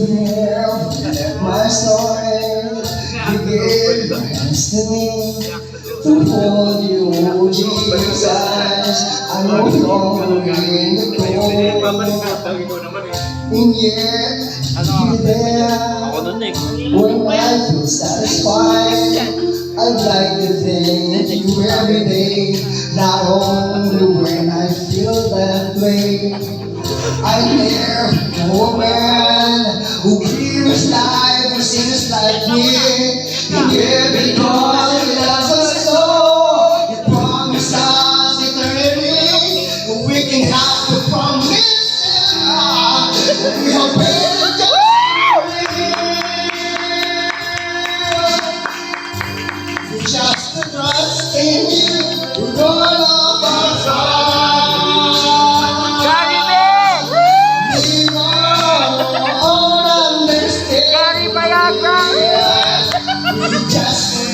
You have left my story. You gave your hands to me to hold you, Jesus. I know you're in the cold, and yet you're there. When I feel satisfied, I'd like to thank you every day. Not only when I feel that way. I a man who this life will see this life here. You're it all. you love us so. You promised us eternity. We can have the promise. We obey the Just the trust.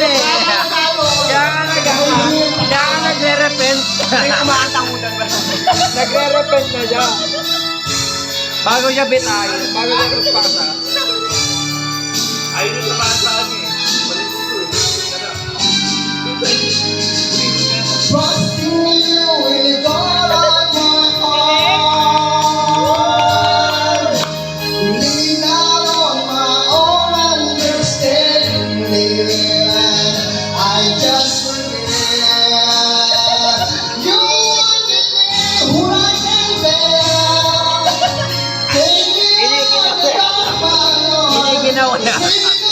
eh. Kaya ka nag Kaya ka nagre-repent. Nagre-repent na siya. Bago siya bitayin. Bago siya magpasa. Ayun yung 何